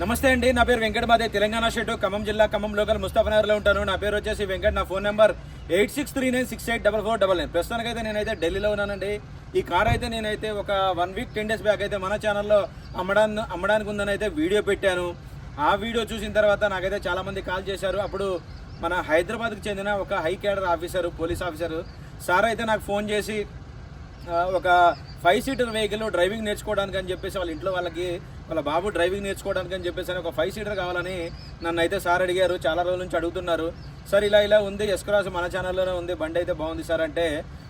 నమస్తే అండి నా పేరు వెంకటమాదే తెలంగాణ స్టేట్ ఖమ్మం జిల్లా ఖమ్మం లోకల్ ముస్తాఫనగర్లో ఉంటాను. నా పేరు వచ్చేసి వెంకట్ నా phone number eight six three nine six eight double four double nine. ప్రస్తుతానికైతే నేనైతే ఢిల్లీలో ఉన్నానండి. ఈ కార్ అయితే నేనైతే ఒక one week ten days back అయితే మన ఛానల్లో అమ్మడాన్ని అమ్మడానికి ఉందని అయితే వీడియో పెట్టాను. ఆ వీడియో చూసిన తర్వాత నాకైతే చాలామంది కాల్ చేశారు. అప్పుడు మన హైదరాబాద్కి చెందిన ఒక high cadre officer police officer sir అయితే నాకు ఫోన్ చేసి ఒక ఫైవ్ సీటర్ వెహికల్ డ్రైవింగ్ నేర్చుకోవడానికి అని చెప్పేసి వాళ్ళ ఇంట్లో వాళ్ళకి వాళ్ళ బాబు డ్రైవింగ్ నేర్చుకోవడానికి అని చెప్పేసి ఒక ఫైవ్ సీటర్ కావాలని నన్ను అయితే సార్ అడిగారు. చాలా రోజుల నుంచి అడుగుతున్నారు. సార్ ఇలా ఇలా ఉంది. ఎస్క్రాస్ మన ఛానల్లోనే ఉంది. బండి అయితే బాగుంది సార్ అంటే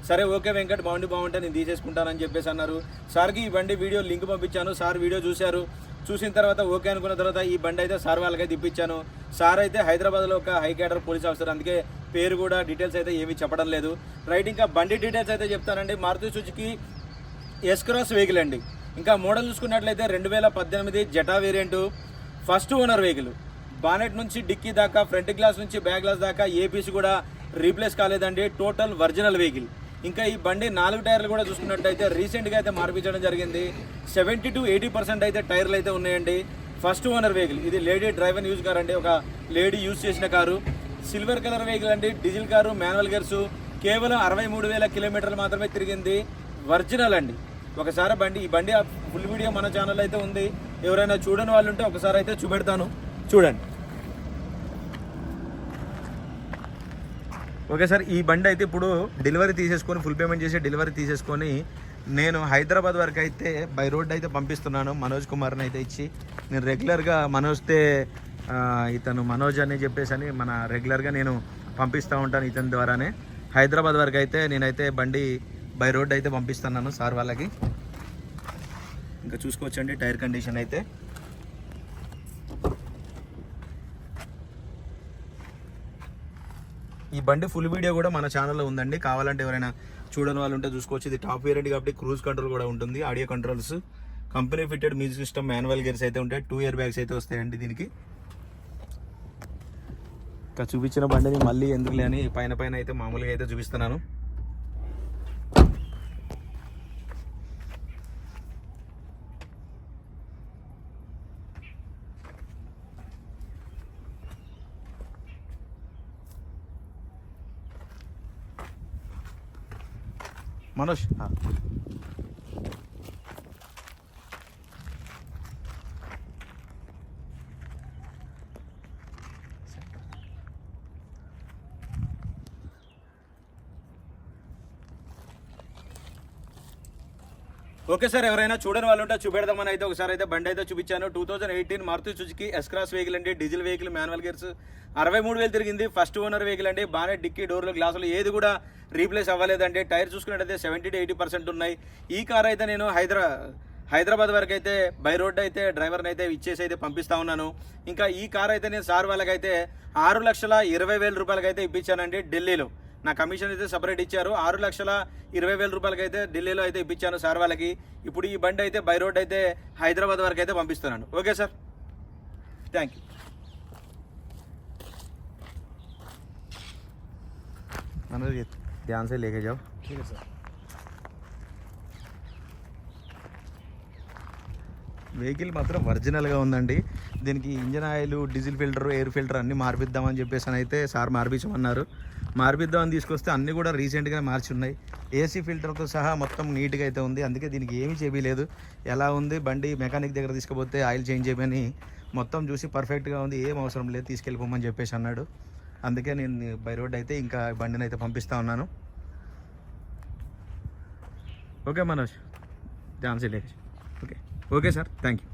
సరే ఓకే వెంకట్ బాగుండి బాగుంటే నేను తీసేసుకుంటానని చెప్పేసి అన్నారు. సార్కి ఈ బండి వీడియో లింక్ పంపించాను. సార్ వీడియో చూశారు. చూసిన తర్వాత ఓకే అనుకున్న తర్వాత ఈ బండి అయితే సార్ వాళ్ళకైతే ఇప్పించాను సార్ అయితే హైదరాబాద్లో ఒక హై క్యాడర్ పోలీస్ ఆఫీసర్ అందుకే పేరు కూడా డీటెయిల్స్ అయితే ఏమీ చెప్పడం లేదు. రైట్ ఇంకా బండి డీటెయిల్స్ అయితే చెప్తానండి. మారుతి సుజుకి ఎస్క్రాస్ వెహికల్ అండి. ఇంకా మోడల్ చూసుకున్నట్లయితే రెండు వేల పద్దెనిమిది Jetta variant first owner vehicle. Bonnet నుంచి డిక్కీ దాకా ఫ్రంట్ గ్లాస్ నుంచి బ్యాక్ గ్లాస్ దాకా ఏ పీస్ కూడా రీప్లేస్ కాలేదండి. Total original vehicle. ఇంకా ఈ బండి నాలుగు టైర్లు కూడా చూసుకున్నట్టయితే రీసెంట్గా అయితే మార్పించడం జరిగింది. సెవెంటీ టు ఎయిటీ పర్సెంట్ అయితే టైర్లు అయితే ఉన్నాయండి. First owner vehicle. ఇది లేడీ డ్రైవర్ యూజ్ కార్ అండి. ఒక లేడీ యూజ్ చేసిన కారు. సిల్వర్ కలర్ వెహికల్ అండి. డీజిల్ కారు మాన్యువల్ గేర్స్ కేవలం అరవై మూడు వేల కిలోమీటర్లు మాత్రమే తిరిగింది. ఒరిజినల్ అండి. ఒకసారి బండి ఈ బండి ఫుల్ వీడియో మన ఛానల్ అయితే ఉంది. ఎవరైనా చూడని వాళ్ళు ఉంటే ఒకసారి అయితే చూపెడతాను. చూడండి. ఓకే సార్ ఈ బండి అయితే ఇప్పుడు డెలివరీ తీసేసుకొని ఫుల్ పేమెంట్ చేసి డెలివరీ తీసేసుకొని నేను హైదరాబాద్ వరకు అయితే బై రోడ్ అయితే పంపిస్తున్నాను. మనోజ్ కుమార్ని అయితే ఇచ్చి నేను రెగ్యులర్గా మనోజ్తే ఇతను మనోజ్ అని చెప్పేసి అని మన రెగ్యులర్గా నేను పంపిస్తూ ఉంటాను ఇతని ద్వారానే. హైదరాబాద్ వరకు అయితే నేనైతే బండి బై రోడ్ అయితే పంపిస్తున్నాను సార్ వాళ్ళకి. ఇంకా చూసుకోవచ్చండి టైర్ కండిషన్ అయితే. ఈ బండి ఫుల్ వీడియో కూడా మన ఛానల్లో ఉందండి. కావాలంటే ఎవరైనా చూడని వాళ్ళు ఉంటే చూసుకోవచ్చు. ఇది టాప్ వేరియంట్ కాబట్టి క్రూజ్ కంట్రోల్ కూడా ఉంటుంది audio controls. Company fitted music system manual gears అయితే ఉంటాయి. టూ ఇయర్ బ్యాగ్స్ అయితే వస్తాయండి దీనికి. ఇంకా చూపించిన బండిని మళ్ళీ ఎందుకులే అని పైన పైన అయితే మామూలుగా అయితే చూపిస్తున్నాను. మనోజ్ ఆ. ఓకే సార్ ఎవరైనా చూడని వాళ్ళు ఉంటే చూపెడదామని అయితే ఒకసారి అయితే బండి అయితే చూపించాను. Two thousand eighteen Maruti Suzuki S Cross vehicle అండి. డీజిల్ వెహికల్ మాన్యువల్ గేర్స్ అరవై మూడు వేలు తిరిగింది. ఫస్ట్ ఓనర్ వెహికల్ అండి. బాగానే డిక్కీ డోర్లు గ్లాసులు ఏది కూడా రీప్లేస్ అవ్వలేదండి. టైర్ చూసుకున్నట్టయితే సెవెంటీ టు ఎయిటీ పర్సెంట్ ఉన్నాయి. ఈ కార్ అయితే నేను హైదరా హైదరాబాద్ వరకు అయితే బై రోడ్ అయితే డ్రైవర్ని అయితే ఇచ్చేసి అయితే పంపిస్తా ఉన్నాను. ఇంకా ఈ కార్ అయితే నేను సార్ వాళ్ళకైతే ఆరు లక్షల ఇరవై వేల రూపాయలకైతే ఇప్పించానండి ఢిల్లీలో. నా కమిషన్ అయితే సపరేట్ ఇచ్చారు. ఆరు లక్షల ఇరవై వేల రూపాయలకి అయితే ఢిల్లీలో అయితే ఇప్పించాను సార్ వాళ్ళకి. ఇప్పుడు ఈ బండి అయితే బై రోడ్ అయితే హైదరాబాద్ వరకు అయితే పంపిస్తున్నాను. Okay sir. థ్యాంక్ యూ ध्यान से लेके जाओ ठीक है వెహికల్ మాత్రం ఒరిజినల్గా ఉందండి. దీనికి engine oil diesel filter air filter అన్నీ మార్పిద్దామని చెప్పేసి అయితే సార్ మార్పించమన్నారు మార్పిద్దామని తీసుకొస్తే అన్నీ కూడా రీసెంట్గా మార్చి ఉన్నాయి ఏసీ ఫిల్టర్తో సహా మొత్తం నీట్గా అయితే ఉంది. అందుకే దీనికి ఏమీ చేయలేదు ఎలా ఉంది? బండి మెకానిక్ దగ్గర తీసుకుపోతే ఆయిల్ చేంజ్ చేయమని మొత్తం చూసి పర్ఫెక్ట్గా ఉంది. ఏం అవసరం లేదు తీసుకెళ్ళిపోమని చెప్పేసి అన్నాడు. అందుకే నేను బై రోడ్ అయితే ఇంకా బండిని అయితే పంపిస్తూ ఉన్నాను. Okay Manoj. Dhyan okay okay sir thank you